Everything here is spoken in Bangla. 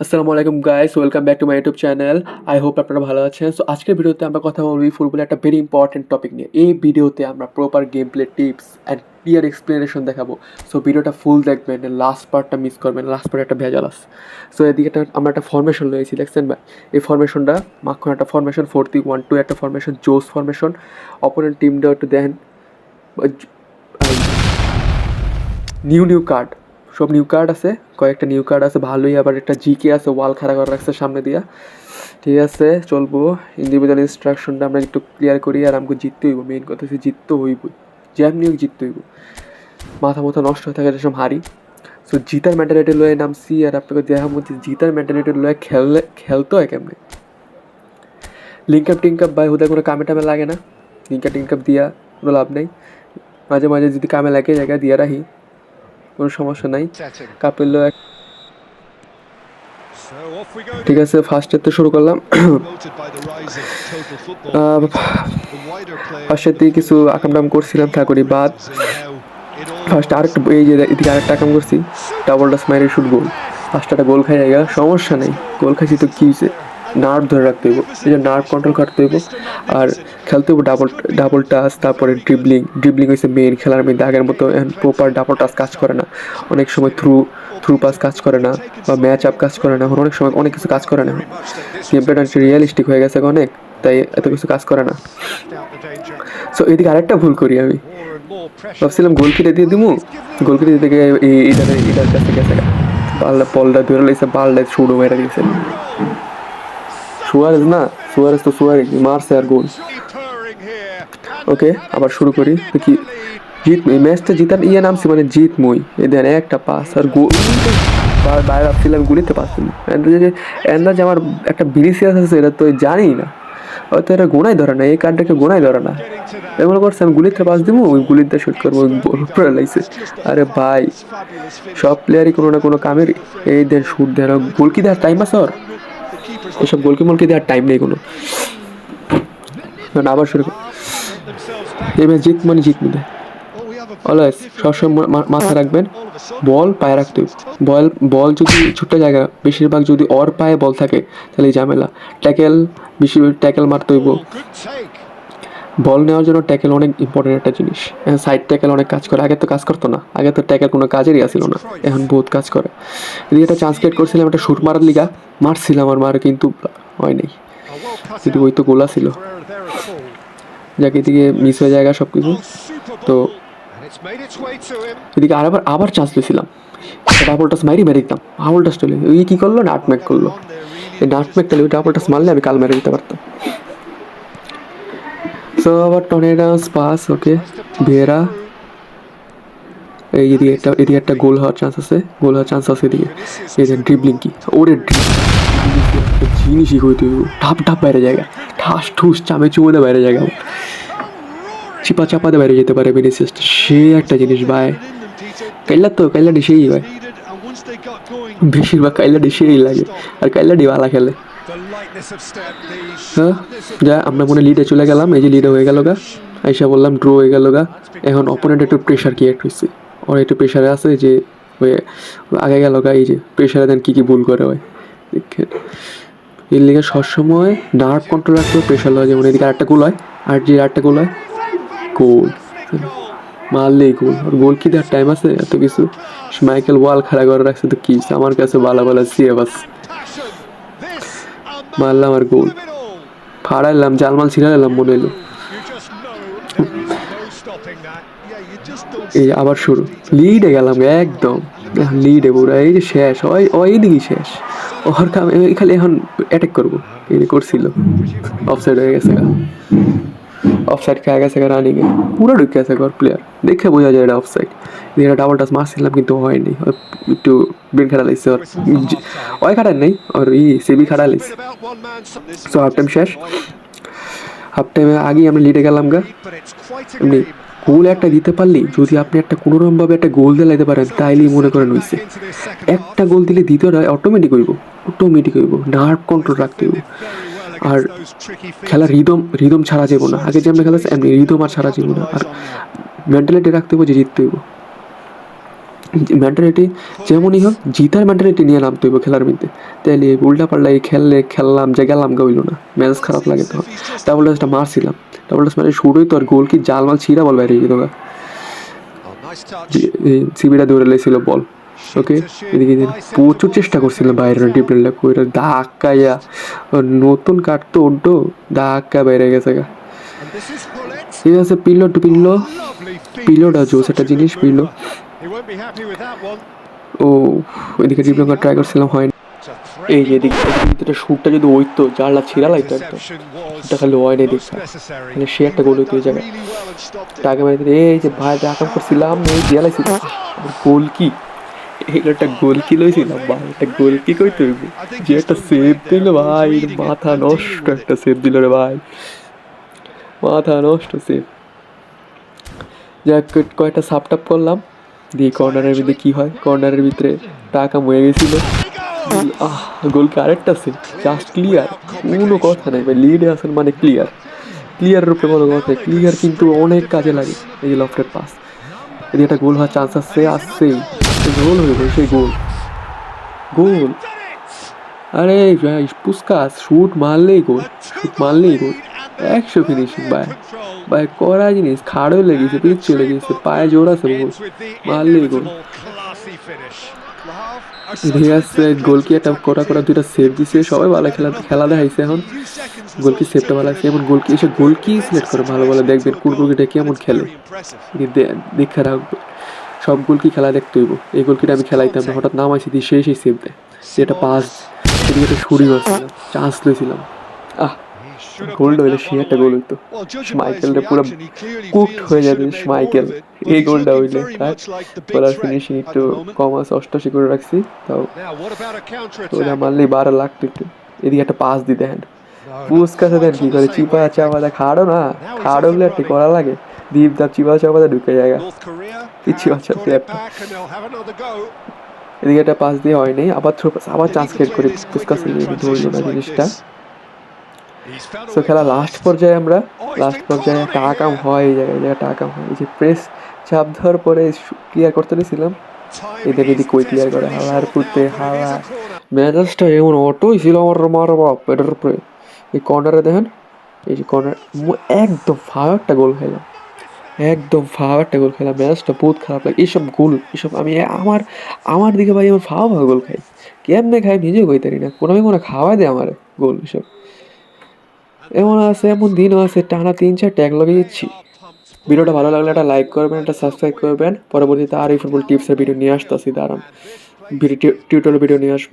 আসসালামু আলাইকুম guys welcome back to my YouTube channel I hope আপনারা ভালো আছেন। সো আজকের ভিডিওতে আমরা কথা বলবি ফুটবলের একটা ভেরি ইম্পর্টেন্ট টপিক নিয়ে। এই ভিডিওতে আমরা proper game play tips and clear explanation দেখাবো। সো ভিডিওটা ফুল দেখবেন লাস্ট পার্টটা মিস করবেন লাস্ট পার্ট একটা ভেজাল আছে। সো এদিকে একটা, আমরা একটা ফরমেশন লয়েছি দেখছেন ভাই? এই ফরমেশনটা মাখন একটা formation four three one two একটা ফরমেশন জোস ফরমেশন অপোনেন্ট টিমটা একটু দেন নিউ নিউ কার্ড সব নিউ কার্ড আছে, কয়েকটা নিউ কার্ড আছে, ভালোই আবার একটা জিকে আছে ওয়াল খাড়া করে রাখছে সামনে দিয়া। ঠিক আছে, চলবো ইন্ডিভিজুয়াল ইনস্ট্রাকশনটা আমরা একটু ক্লিয়ার করি, আর আমাকে জিততে হইব মেইন কথা হচ্ছে জিততে হইব জ্যাম নিয়োগ জিততে হইব। মাথা মাথা নষ্ট হয়ে থাকে যেসব হারি। সো জিতার মেন্টালিটি লয়ে নামছি, আর আপনাকে দেখা মধ্যে জিতার মেন্টালিটি লয়ে খেললে, খেলতে হয় কেমনে? টিঙ্ক আপ বা হুদা কোনো কামে টামে লাগে না। লিঙ্ক আপ টিঙ্ক আপ দিয়া কোনো লাভ নেই। মাঝে মাঝে যদি কামে লাগে জায়গা দিয়া রাখি। কোনো সমস্যা নাই। কাপের লো এক ঠিক আছে ফার্স্টের তো শুরু করলাম। ফার্স্টের দিকে কিছু আকাম টাম করছিলাম ঠাকুরি বাদ ফার্স্ট আরেকটা এই যে এদিকে আরেকটা আকাম করছি। ডাবল টাস মাইরে শুট গোল ফার্স্টটা গোল খাই জায়গা সমস্যা নেই। গোল খাইছি তো কী হয়েছে নার্ভ ধরে রাখতে হইব যে নার্ভ কন্ট্রোল করতে হইব আর খেলতে হইব ডাবল ডাবল টাচ তারপরে ড্রিবলিং ড্রিবলিং হয়েছে মেন খেলার মধ্যে আগের মতো প্রপার ডাবল টাচ কাজ করে না অনেক সময় থ্রু থ্রু পাস কাজ করে না বা ম্যাচ আপ কাজ করে না এখন অনেক সময় অনেক কিছু কাজ করে না গেম প্লেটা রিয়েলিস্টিক হয়ে গেছে অনেক তাই এত কিছু কাজ করে না সো এদিকে আরেকটা ভুল করি আমি ভাবছিলাম গোল কেটে দিয়ে দিমু গোল কেটে দিতে গিয়ে এটার এটার কাছে গেছে পাল্লা পলটা ধরে লাইছে পাল্লা ছুড়ো মেরে দিয়েছে সুয়ারেজ না? সুয়ারেজ তো সুয়ারেজ মারছে আর গোল ওকে আবার শুরু করি। কি? জিত ম্যাচটা জিতার ইয়ে নামছি মানে জিত মই। এ দেন একটা পাস আর গোল বাইরে ভাবছিলাম গুলিতে পারছি না এন্দাজ আমার একটা বিরিসিয়াস আছে, এটা তো জানি না। হয়তো এটা গোনাই ধরে না, এই কার্ডটাকে গোনাই ধরে না। এমন করছে আমি গুলিতে পাস দিব, ওই গুলিতে শুট করব পড়ে লাগছে। আরে ভাই, সব প্লেয়ারই কোনো না কোনো কামেরই। এই দেন শুট দেন গোল কি দেওয়ার টাইম আছে ওর? এসব গোলকি মোলকি দেওয়ার টাইম নেই কোনো। আবার শুরু এবার জিত মানে জিত মিলে অলওয়েজ, সবসময় মাথা রাখবেন, বল পায়ে রাখতে বল বল যদি ছোট্ট জায়গা, বেশিরভাগ যদি অর পায়ে বল থাকে, তাহলে ঝামেলা। ট্যাকেল বেশি ট্যাকেল মারতে হইব। বল নেওয়ার জন্য ট্যাকেল অনেক ইম্পর্টেন্ট একটা জিনিস। সাইড ট্যাকেল অনেক কাজ করে। আগে তো কাজ করতো না। আগে তো ট্যাকেল কোনো কাজেরই আসিল না। এখন বহুত কাজ করে। যদি একটা চান্স ক্রিয়েট করছিলাম একটা শুট মারার লিগা, মারছিলাম আর মার কিন্তু হয় নাই। যদি ওই তো গোলা ছিল যাকে, এদিকে মিস হয়ে জায়গা সব কিছু তো এদিকে আবার আবার চান্স পেয়েছিলাম ডাবল টাস মারি মেরে দিতাম। ডাবল চলে ওই কী করল? নাট ম্যাক করল। এই নাট ম্যাক ওই ডাবল টাস মারলে আমি কাল মেরে দিতে পারতাম। সো আবার টর্নেডাস পাস ওকে ভেরা এই এদিকে একটা এদিকে একটা গোল হওয়ার চান্স আছে। গোল হওয়ার চান্স আছে এদিকে। এই যে ড্রিবলিং কি? ওরে জিনিসই হইতে ঢাপ ঢাপ বাইরে জায়গা। ঠাস ঠুস চামে চুমোতে বাইরে জায়গা। চিপা চাপাতে বাইরে যেতে পারে বেনিসিয়াসটা সে একটা জিনিস, ভাই। কাইলা তো কাইলাডি সেই, ভাই। বেশিরভাগ কাইলাডি সেই লাগে। আর কাইলাডি ভালো খেলে। হ্যাঁ যা, আমরা মনে লিডে চলে গেলাম, এই যে লিডে হয়ে গেল গা। আইসা বললাম ড্র হয়ে গেল গা। এখন অপোনেন্ট একটু প্রেশার ক্রিয়েট হয়েছে ওর একটু প্রেশারে আছে যে হয়ে আগে গেল গা, এই যে প্রেশারে দেন কী কী ভুল করে হয়। দেখেন। এর লিগে সবসময় নার্ভ কন্ট্রোল রাখতে প্রেশার লয় যেমন এদিকে আরেকটা গোল হয়, আর যে আরেকটা গোল হয় গোল মারলেই গোল আর গোল কি দেওয়ার টাইম আছে? এত কিছু। মাইকেল ওয়াল খাড়া করে রাখছে, তো কি আমার কাছে বালা বালা সিএফ আছে। মারলাম আর গোল। ফাড়াইলাম জালমাল ছিড়াইলাম, মনে এলো এই আবার শুরু। লিডে গেলাম একদম। লিডে পুরো, এই যে শেষ, ওই ওই শেষ। ওর কাম খালি এখন অ্যাটাক করব। এই করছিল। অফসাইড হয়ে গেছে অফসাইড খেয়ে গেছে রানিংয়ে পুরো ঢুকে গেছে ঘর প্লেয়ার দেখে বোঝা যায় এটা অফসাইড এটা ডাবল টাচ মারছিলাম কিন্তু হয়নি। একটু ব্রেন খাটা লাগছে ওর। ওই খাটার নেই, ওর ই সেবি খাটা লাগছে সো হাফ টাইম শেষ। হাফ টাইমে আগেই আমরা লিডে গেলাম গা। এমনি গোল একটা দিতে পারলি, যদি আপনি একটা কোনোরকমভাবে একটা গোল দিয়ে লাইতে পারেন, তাইলেই মনে করেন হইছে। একটা গোল দিলে দ্বিতীয়টা অটোমেটিক হইব অটোমেটিক হইব নার্ভ কন্ট্রোল রাখতে হইব। আর খেলার রিদম রিদম ছাড়া যাব না। আগে যে আমরা খেলা এমনি রিদম আর ছাড়া যাব না। আর মেন্টালিটি রাখতে হইব যে জিততে হইব। মেন্টালিটি যেমনই হোক জিতার মেন্টালিটি নিয়ে নামতে হইব খেলার মধ্যে। তাইলে উল্টা পাল্টা এই খেললে খেললাম যে গেলাম গা না। ম্যাচ খারাপ লাগে তখন। ডাবল ডাসটা মারছিলাম। ডাবল ডাস মানে শুরুই তো আর গোল কি জালমাল ছিঁড়া বল বাইরে যেত সিবিটা ধরে লেছিল বল। ওকে? এদিকে প্রচুর চেষ্টা করছিলাম বাইরে ডিপেন্ডটা করে ধাক্কাইয়া নতুন কাঠ তো উঠো ধাক্কা বাইরে গেছে গা। ঠিক আছে পিলো টু পিলো পিলোটা জোস একটা জিনিস পিলো। ও ওইদিকে ডিপ্লোমা ট্রাই করছিলাম হয়নি এই যে এদিকে ভিতরে শ্যুটটা যদি ওইতো জানলা ছিঁড়া লাগতো একদম শ্যুটটা খালি হয় নাই দেখা মানে সে একটা গোল হইতো জায়গায়। টাকা মারি এই যে ভাই যা কাম করছিলাম এই জেলাইছি গোল কি? একটা গোল কি লইছিলাম ভাই একটা গোল কি কইতে হইব? যে একটা সেভ দিল ভাই মাথা নষ্ট একটা সেভ দিল রে ভাই। মাথা নষ্ট সেভ যাক কয়েকটা সাপ টাপ করলাম। দিয়ে কর্নারের ভিতরে কি হয়? কর্নারের ভিতরে টাকা মরে গেছিল। আহ গোলকে আরেকটা সেভ জাস্ট ক্লিয়ার কোনো কথা নেই ভাই লিডে আসেন মানে ক্লিয়ার ক্লিয়ারের উপরে কোনো কথা ক্লিয়ার কিন্তু অনেক কাজে লাগে। এই যে লফটের পাস এদিকে একটা গোল হওয়ার চান্স আসছে আসছেই গোল হয়ে গেল, সেই গোল গোল আরে ভাই পুস্কাস শুট মারলেই গোল শুট মারলেই গোল একশো ফিনিশিং ভাই। ভাই করা জিনিস খাড়ও লেগেছে পিচ চলে গেছে পায়ে জোর আছে গোল মারলেই গোল। আছে গোল কি একটা করা করা দুইটা সেভ দিছে সবাই ভালো খেলা খেলা দেখাইছে এখন। গোল কি সেভটা ভালো আছে এমন গোল কি এসে গোল কি সিলেক্ট করে ভালো ভালো দেখবেন কোন গোলকিটা কেমন খেলে। দেখে রাখবে সব গোল কি খেলা দেখতে হইব। এই গোলকিটা আমি খেলাইতাম না হঠাৎ নামাইছি দিয়ে সেই সেই সেভ দেয়। যেটা পাস এদিকে একটা ছুরি মারছিলাম চান্স লইছিলাম। আহ গোলটা হইলে সে একটা গোল হইতো। স্মাইকেলটা পুরো কুকড হয়ে যাবে স্মাইকেল এই গোলটা হইলে বলার ফিনিশিং একটু কম আছে, অষ্টাশি করে রাখছি, তাও ওটা মারলেই বারো লাখ একটু এদিকে একটা পাস দিতে পুস্কাছে দেন কি করে, চিপা চাপা দা খাড়ো না খাড়ো হলে একটু করা লাগে। দীপ দাপ চিপা চাপা দা ঢুকে জায়গা হচ্ছে প্লেয়ারটা এদিকে একটা পাস দিয়ে হয়নি আবার থ্রো আবার চান্স ক্রিয়েট করি পুস্কাসে ধরলো না জিনিসটা। সো খেলা লাস্ট পর্যায়ে আমরা লাস্ট পর্যায়ে একটা আকাম হয় এই জায়গায় একটা আকাম হয় এই যে প্রেস চাপ ধর পরে ক্লিয়ার করতে নিয়েছিলাম এদের যদি কই ক্লিয়ার করে হাওয়ার পুঁতে হাওয়া ম্যাচটা এমন অটোই ছিল আমার মার বাপ এটার উপরে। এই কর্নারে দেখেন এই যে কর্নার একদম ফাও একটা গোল খেলাম। একদম ফাও একটা গোল খেলাম। ম্যাচটা বহুত খারাপ লাগে। এইসব গোল এইসব আমি আমার আমার দিকে ভাই আমার ফাও ফাও গোল খাই। কেমনে খাই নিজেও কইতে পারি না। কোনো আমি কোনো খাওয়াই দেয় আমার গোল এসব এমন আছে, এমন দিনও আছে, টানা তিন চার ট্যাগ লাগিয়েছি ভিডিওটা ভালো লাগলে একটা লাইক করবেন, একটা সাবস্ক্রাইব করবেন। পরবর্তীতে আর এই ফুটবল টিপসের ভিডিও নিয়ে আসতেছি দাঁড়ান ভিডিও টিউটোরিয়াল ভিডিও নিয়ে আসব।